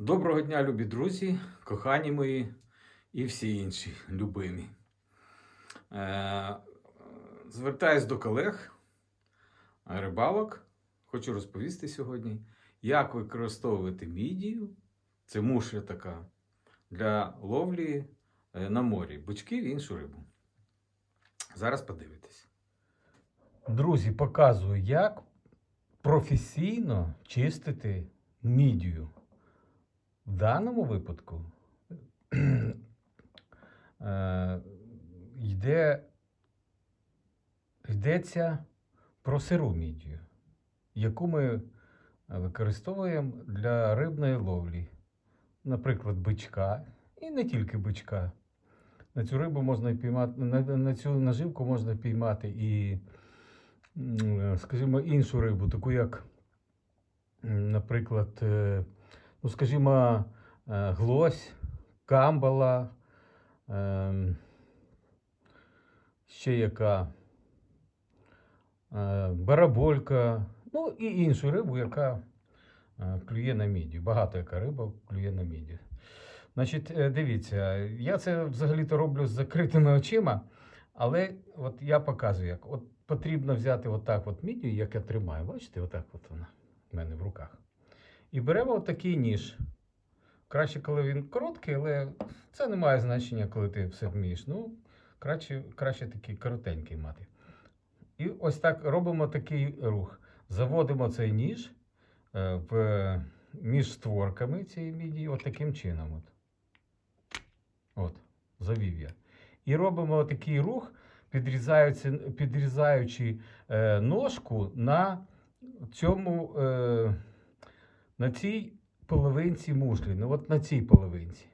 Доброго дня, любі друзі, кохані мої і всі інші любимі. Е, звертаюсь до колег, рибалок. Хочу розповісти сьогодні, як використовувати мідію, це мушля така, для ловлі е, на морі, бичків і іншу рибу. Зараз подивитесь. Друзі, показую, як професійно чистити мідію. В даному випадку е, йде, йдеться про сиру мідію, яку ми використовуємо для рибної ловлі. Наприклад, бичка, і не тільки бичка. На цю рибу можна піймати, на, цю наживку можна піймати і, скажімо, іншу рибу, таку як, наприклад, е, ну, скажімо, е, глось, камбала, ем, ще яка е, бараболька, ну і іншу рибу, яка е, клює на мідію. Багато яка риба клює на мідію. Значить, дивіться, я це взагалі-то роблю з закритими очима, але от я показую, як. От потрібно взяти отак от мідію, як я тримаю. Бачите, отак от вона в мене в руках. І беремо отакий ніж. Краще, коли він короткий, але це не має значення, коли ти все вмієш. Ну, краще, краще такий коротенький мати. І ось так робимо такий рух. Заводимо цей ніж е, в, між створками цієї мідії, от таким чином. От. От, завів я. І робимо такий рух, підрізаючи, підрізаючи е, ножку на цьому. Е, на цій половинці мушлі. Ну от на цій половинці.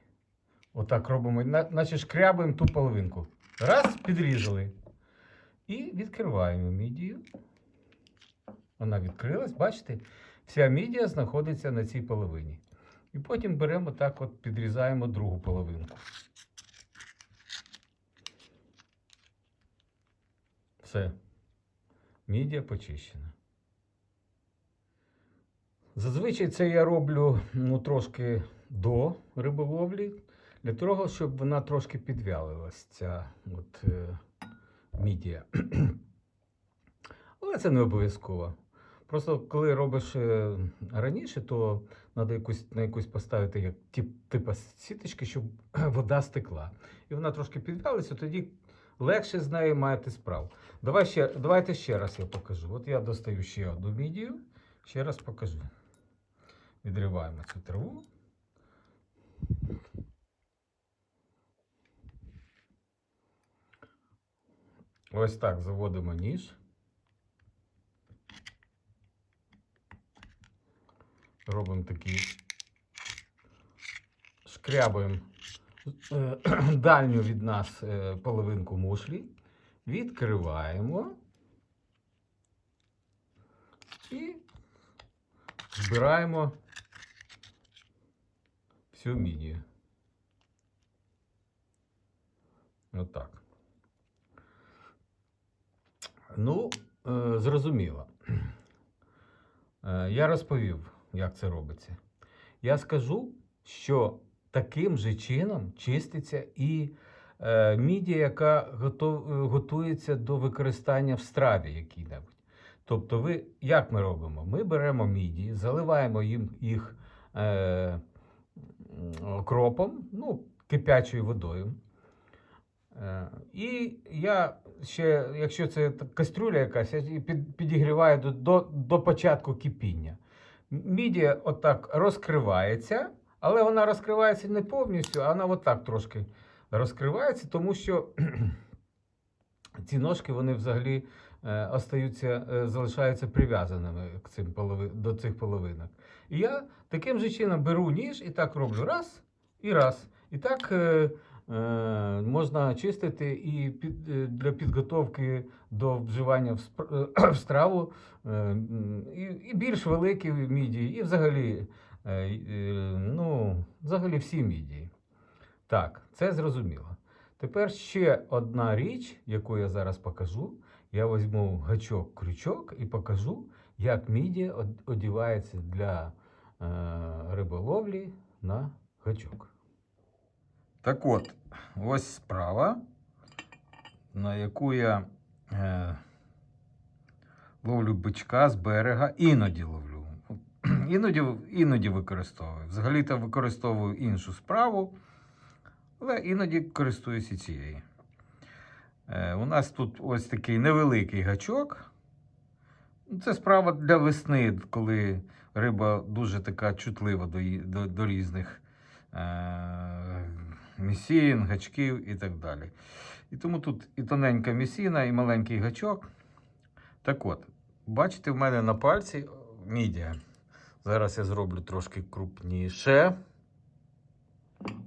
Отак робимо, на- наче шкрябаємо ту половинку. Раз, підрізали. І відкриваємо мідію. Вона відкрилась, бачите? Вся мідія знаходиться на цій половині. І потім беремо так, от підрізаємо другу половинку. Все. Мідія почищена. Зазвичай це я роблю ну, трошки до риболовлі, для того, щоб вона трошки підвялилась, ця от, е, мідія. Але це не обов'язково. Просто коли робиш е, раніше, то треба якусь, на якусь поставити як тип, типа сіточки, щоб вода стекла. І вона трошки підвялася, тоді легше з нею маєте справу. Давай ще, давайте ще раз я покажу. От я достаю ще одну мідію, ще раз покажу. Відриваємо цю траву. Ось так заводимо ніж. Робимо такий, шкрябаємо е, дальню від нас е, половинку мушлі, відкриваємо і збираємо всю мідію. Отак. Ну, е, зрозуміло. Е, я розповів, як це робиться. Я скажу, що таким же чином чиститься і е, мідія, яка готов, е, готується до використання в страві якій-небудь. Тобто, ви, як ми робимо? Ми беремо мідії, заливаємо їм їх е, м, окропом, ну, кипячою водою. Е, і я ще, якщо це кастрюля якась, я підігріваю до, до, до початку кипіння. Мідія отак розкривається, але вона розкривається не повністю, а вона отак трошки розкривається, тому що ці ножки вони взагалі е, остаються, е, залишаються прив'язаними к цим полови, до цих половинок. І я таким же чином беру ніж і так роблю раз і раз. І так е, е, можна чистити і під, е, для підготовки до вживання в, спр- е, в страву е, і, і більш великі мідії, і взагалі, е, е, ну, взагалі всі мідії. Так, це зрозуміло. Тепер ще одна річ, яку я зараз покажу. Я візьму гачок-крючок і покажу, як мідія одівається для е, риболовлі на гачок. Так от, ось справа, на яку я е, ловлю бичка з берега, іноді ловлю. Іноді, іноді використовую. Взагалі-то використовую іншу справу, але іноді користуюся цією. Е, у нас тут ось такий невеликий гачок. Ну, Це справа для весни, коли риба дуже така чутлива до, до, до різних е, місін, гачків і так далі. І тому тут і тоненька місіна, і маленький гачок. Так от, бачите, в мене на пальці мідія. Зараз я зроблю трошки крупніше.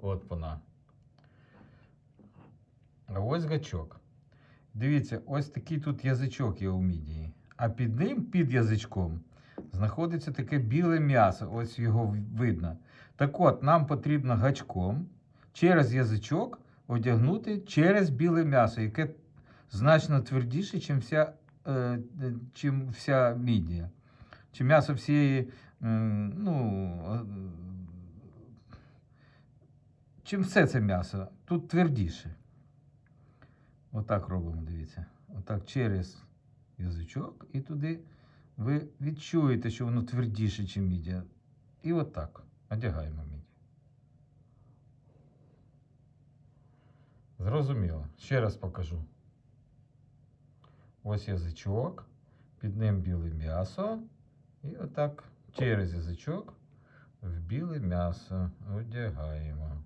От вона. А ось гачок. Дивіться, ось такий тут язичок є у мідії. А під ним, під язичком, знаходиться таке біле м'ясо. Ось його видно. Так от, нам потрібно гачком через язичок одягнути через біле м'ясо, яке значно твердіше, ніж вся, е, е, чим вся мідія. Чи м'ясо всієї, ну, е, чим все це м'ясо. Тут твердіше. Отак робимо, дивіться. Отак через язичок і туди ви відчуєте, що воно твердіше, ніж мідія. І отак одягаємо мідію. Зрозуміло. Ще раз покажу. Ось язичок, під ним біле м'ясо. І отак через язичок в біле м'ясо одягаємо.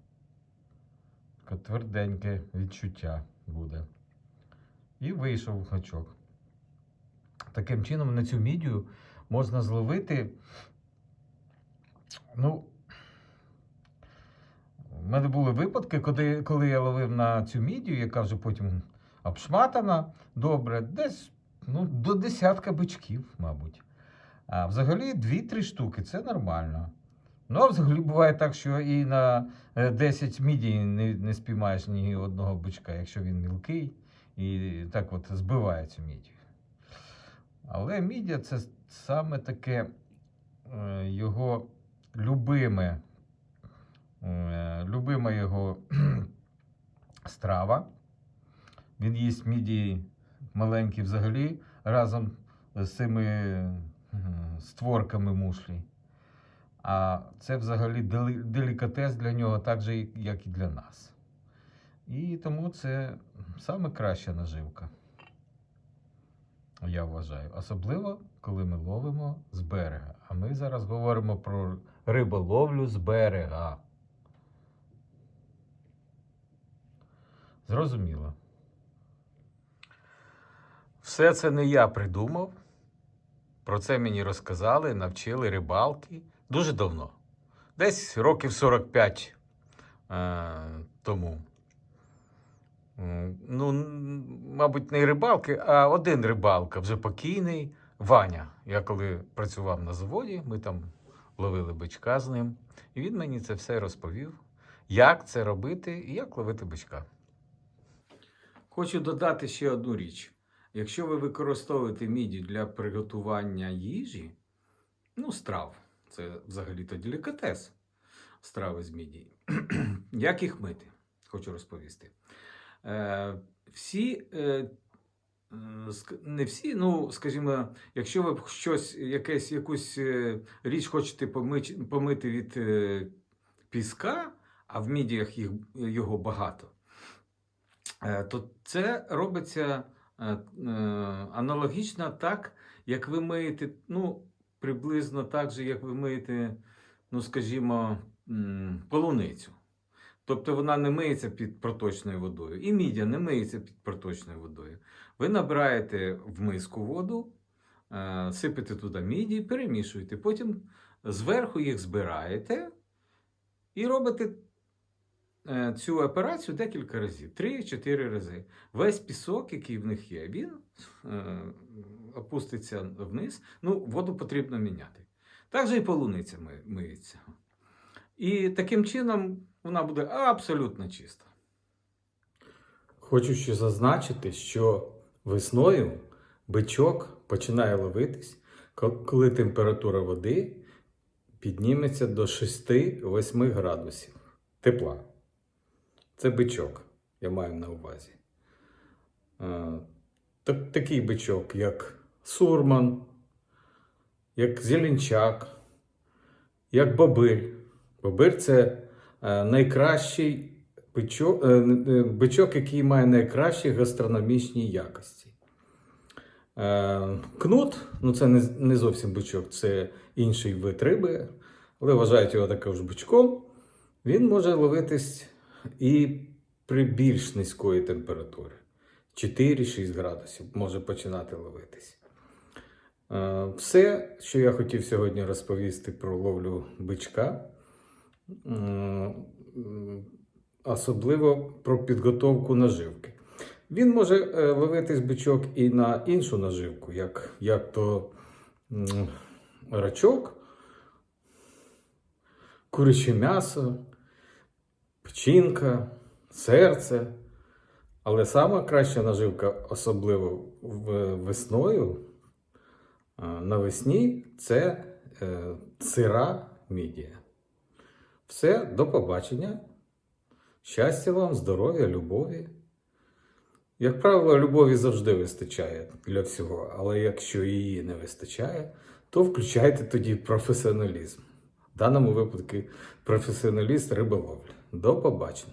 Таке тверденьке відчуття буде. І вийшов гачок. Таким чином, на цю мідію можна зловити. Ну, в мене були випадки, коли, коли я ловив на цю мідію, яка вже потім обшматана добре, десь ну, до десятка бичків, мабуть. А взагалі 2-3 штуки це нормально. Ну, а взагалі буває так, що і на е, 10 мідій не, не спіймаєш ні одного бичка, якщо він мілкий, і так от збиває цю мідію. Але мідія це саме таке е, його любиме, е, любима його страва. Він їсть мідії маленькі взагалі разом з цими е, створками мушлі. А це взагалі делікатес для нього, так же, як і для нас. І тому це саме краща наживка. Я вважаю. Особливо, коли ми ловимо з берега. А ми зараз говоримо про риболовлю з берега. Зрозуміло. Все це не я придумав. Про це мені розказали, навчили рибалки дуже давно. Десь років 45 е, тому. Ну, мабуть, не рибалки, а один рибалка, вже покійний Ваня. Я коли працював на заводі, ми там ловили бичка з ним. І він мені це все розповів, як це робити і як ловити бичка. Хочу додати ще одну річ. Якщо ви використовуєте міді для приготування їжі, ну, страв, це взагалі-то делікатес страви з мідії. Як їх мити? Хочу розповісти. Е, всі, е, е, не всі, ну, скажімо, якщо ви щось, якесь, якусь е, річ хочете помити, помити від е, піска, а в мідіях їх, його багато, е, то це робиться е, аналогічно так, як ви миєте, ну, приблизно так же, як ви миєте, ну, скажімо, полуницю. Тобто вона не миється під проточною водою. І мідя не миється під проточною водою. Ви набираєте в миску воду, е, сипете туди міді, перемішуєте. Потім зверху їх збираєте і робите цю операцію декілька разів, 3-4 рази. Весь пісок, який в них є, він е, опуститься вниз. Ну, воду потрібно міняти. Так же і полуниця миється. І таким чином вона буде абсолютно чиста. Хочу ще зазначити, що весною бичок починає ловитись, коли температура води підніметься до 6-8 градусів тепла. Це бичок, я маю на увазі. Е, так- такий бичок, як сурман, як зеленчак, як бобир. Бобир це е, найкращий бичок, е, бичок, який має найкращі гастрономічні якості. Кнут, ну це не зовсім бичок, це інший вид риби, але вважають його також бичком. Він може ловитись і при більш низької температури. 4-6 градусів може починати ловитись. Е, Все, що я хотів сьогодні розповісти про ловлю бичка, м, особливо про підготовку наживки. Він може е, ловитись бичок і на іншу наживку, як, як то рачок, куряче м'ясо, печінка, серце. Але сама краща наживка, особливо весною, навесні, це е, сира мідія. Все, до побачення. Щастя вам, здоров'я, любові. Як правило, любові завжди вистачає для всього, але якщо її не вистачає, то включайте тоді професіоналізм. В даному випадку професіоналіст риболовлі. До побачення.